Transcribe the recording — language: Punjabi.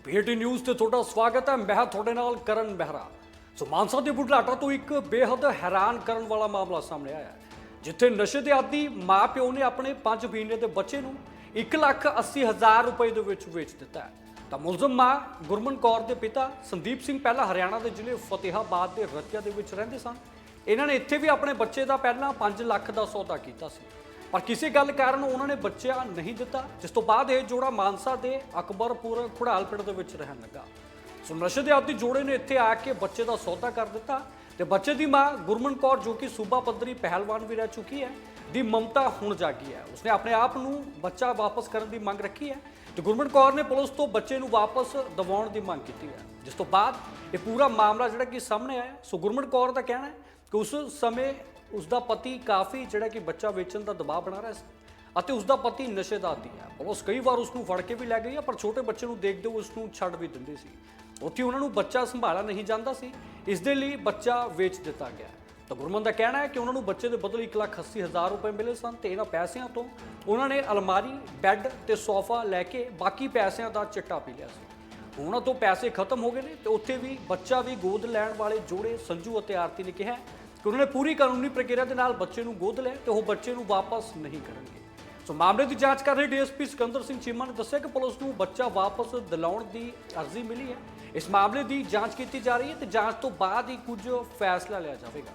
ਸੋ ਪੀਟੀ ਨਿਊਜ਼ ਤੇ ਤੁਹਾਡਾ ਸਵਾਗਤ ਹੈ। ਮੈਂ ਹਾਂ ਤੁਹਾਡੇ ਨਾਲ ਕਰਨ ਮਹਿਰਾ ਸੋ ਮਾਨਸਾ ਦੇ ਬੁਢਲਾਟਾ ਤੋਂ ਇੱਕ ਬੇਹੱਦ ਹੈਰਾਨ ਕਰਨ ਵਾਲਾ ਮਾਮਲਾ ਸਾਹਮਣੇ ਆਇਆ ਜਿੱਥੇ ਨਸ਼ੇ ਦੇ ਆਦੀ ਮਾਂ ਪਿਓ ਨੇ ਆਪਣੇ 5 ਮਹੀਨੇ ਦੇ ਬੱਚੇ ਨੂੰ 1 ਲੱਖ 80 ਹਜ਼ਾਰ ਰੁਪਏ ਦੇ ਵਿੱਚ ਵੇਚ ਦਿੱਤਾ ਤਾਂ ਮੁਲਜ਼ਮ ਮਾਂ ਗੁਰਮਨ ਕੌਰ ਦੇ ਪਿਤਾ ਸੰਦੀਪ ਸਿੰਘ ਪਹਿਲਾਂ ਹਰਿਆਣਾ ਦੇ ਜ਼ਿਲ੍ਹੇ ਫਤਿਹਾਬਾਦ ਦੇ ਰਤੀਆ ਦੇ ਵਿੱਚ ਰਹਿੰਦੇ ਸਨ। ਇਹਨਾਂ ਨੇ ਇੱਥੇ ਵੀ ਆਪਣੇ ਬੱਚੇ ਦਾ ਪਹਿਲਾਂ 5 ਲੱਖ ਦਾ ਸੌਦਾ ਕੀਤਾ ਸੀ। ਪਰ ਕਿਸੇ ਗੱਲ ਕਾਰਨ ਉਹਨਾਂ ਨੇ ਬੱਚਾ ਨਹੀਂ ਦਿੱਤਾ, ਜਿਸ ਤੋਂ ਬਾਅਦ ਇਹ ਜੋੜਾ ਮਾਨਸਾ ਦੇ ਅਕਬਰਪੁਰ ਖੁੜਾਲ ਪਿੰਡ ਦੇ ਵਿੱਚ ਰਹਿਣ ਲੱਗਾ। ਸੋ ਨਸ਼ੇ ਦੇ ਆਦੀ ਜੋੜੇ ਨੇ ਇੱਥੇ ਆ ਕੇ ਬੱਚੇ ਦਾ ਸੌਦਾ ਕਰ ਦਿੱਤਾ ਤੇ ਬੱਚੇ ਦੀ ਮਾਂ ਗੁਰਮਨ ਕੌਰ, ਜੋ ਕਿ ਸੂਬਾ ਪੱਧਰੀ ਪਹਿਲਵਾਨ ਵੀ ਰਹਿ ਚੁੱਕੀ ਹੈ, ਦੀ ਮਮਤਾ ਹੁਣ ਜਾਗੀ ਹੈ। ਉਸਨੇ ਆਪਣੇ ਆਪ ਨੂੰ ਬੱਚਾ ਵਾਪਸ ਕਰਨ ਦੀ ਮੰਗ ਰੱਖੀ ਹੈ ਤੇ ਗੁਰਮਨ ਕੌਰ ਨੇ ਪੁਲਿਸ ਤੋਂ ਬੱਚੇ ਨੂੰ ਵਾਪਸ ਦਿਵਾਉਣ ਦੀ ਮੰਗ ਕੀਤੀ ਹੈ। ਜਿਸ ਤੋਂ ਬਾਅਦ ਇਹ ਪੂਰਾ ਮਾਮਲਾ ਜਿਹੜਾ ਕਿ ਸਾਹਮਣੇ ਆਇਆ, ਸੋ ਗੁਰਮਨ ਕੌਰ ਦਾ ਕਹਿਣਾ ਹੈ ਕਿ ਉਸ ਸਮੇਂ ਉਸ ਦਾ ਪਤੀ ਕਾਫੀ ਜਿਹੜਾ ਕਿ ਬੱਚਾ ਵੇਚਣ ਦਾ ਦਬਾਅ ਬਣਾ ਰਿਹਾ ਸੀ ਅਤੇ ਉਸ ਦਾ ਪਤੀ ਨਸ਼ੇ ਦਾ ਆਦੀ ਹੈ। ਪੁਲਿਸ ਕਈ ਵਾਰ ਉਸ ਨੂੰ ਫੜ ਕੇ ਵੀ ਲੈ ਗਈ ਹੈ ਪਰ ਛੋਟੇ ਬੱਚੇ ਨੂੰ ਦੇਖਦੇ ਹੋਏ ਉਸ ਨੂੰ ਛੱਡ ਵੀ ਦਿੰਦੀ ਸੀ। ਉੱਥੇ ਉਹਨਾਂ ਨੂੰ ਬੱਚਾ ਸੰਭਾਲਿਆ ਨਹੀਂ ਜਾਂਦਾ ਸੀ। ਇਸ ਦੇ ਲਈ ਬੱਚਾ ਵੇਚ ਦਿੱਤਾ ਗਿਆ। ਤਾਂ ਗੁਰਮਨ ਦਾ ਕਹਿਣਾ ਹੈ ਕਿ ਉਹਨਾਂ ਨੂੰ ਬੱਚੇ ਦੇ ਬਦਲੇ 1,80,000 ਰੁਪਏ ਮਿਲੇ ਸਨ ਤੇ ਇਹਨਾਂ ਪੈਸਿਆਂ ਤੋਂ ਉਹਨਾਂ ਨੇ ਅਲਮਾਰੀ ਬੈੱਡ ਤੇ ਸੋਫਾ ਲੈ ਕੇ ਬਾਕੀ ਪੈਸਿਆਂ ਦਾ ਚਿੱਟਾ ਪੀ ਲਿਆ ਸੀ। ਉਹਨਾਂ ਤੋਂ ਪੈਸੇ ਖਤਮ ਹੋ ਗਏ ਨੇ ਤੇ ਉੱਥੇ ਵੀ ਬੱਚਾ ਵੀ ਗੋਦ ਲੈਣ ਵਾਲੇ ਜੋੜੇ ਸੰਜੂ ਅਤੇ ਆਰਤੀ ਨੇ ਕਿਹਾ ਕਿ ਉਹਨਾਂ ਨੇ ਪੂਰੀ ਕਾਨੂੰਨੀ ਪ੍ਰਕਿਰਿਆ ਦੇ ਨਾਲ ਬੱਚੇ ਨੂੰ ਗੋਦ ਲਿਆ ਤੇ ਉਹ ਬੱਚੇ ਨੂੰ ਵਾਪਸ ਨਹੀਂ ਕਰਨਗੇ। ਸੋ ਮਾਮਲੇ ਦੀ ਜਾਂਚ ਕਰ ਰਹੇ ਡੀਐਸਪੀ ਸਿਕੰਦਰ ਸਿੰਘ ਚੀਮਾ ਨੇ ਦੱਸਿਆ ਕਿ ਪੁਲਿਸ ਨੂੰ ਬੱਚਾ ਵਾਪਸ ਦਿਲਾਉਣ ਦੀ ਅਰਜ਼ੀ ਮਿਲੀ ਹੈ। ਇਸ ਮਾਮਲੇ ਦੀ ਜਾਂਚ ਕੀਤੀ ਜਾ ਰਹੀ ਹੈ ਤੇ ਜਾਂਚ ਤੋਂ ਬਾਅਦ ਹੀ ਕੁਝ ਫੈਸਲਾ ਲਿਆ ਜਾਵੇਗਾ।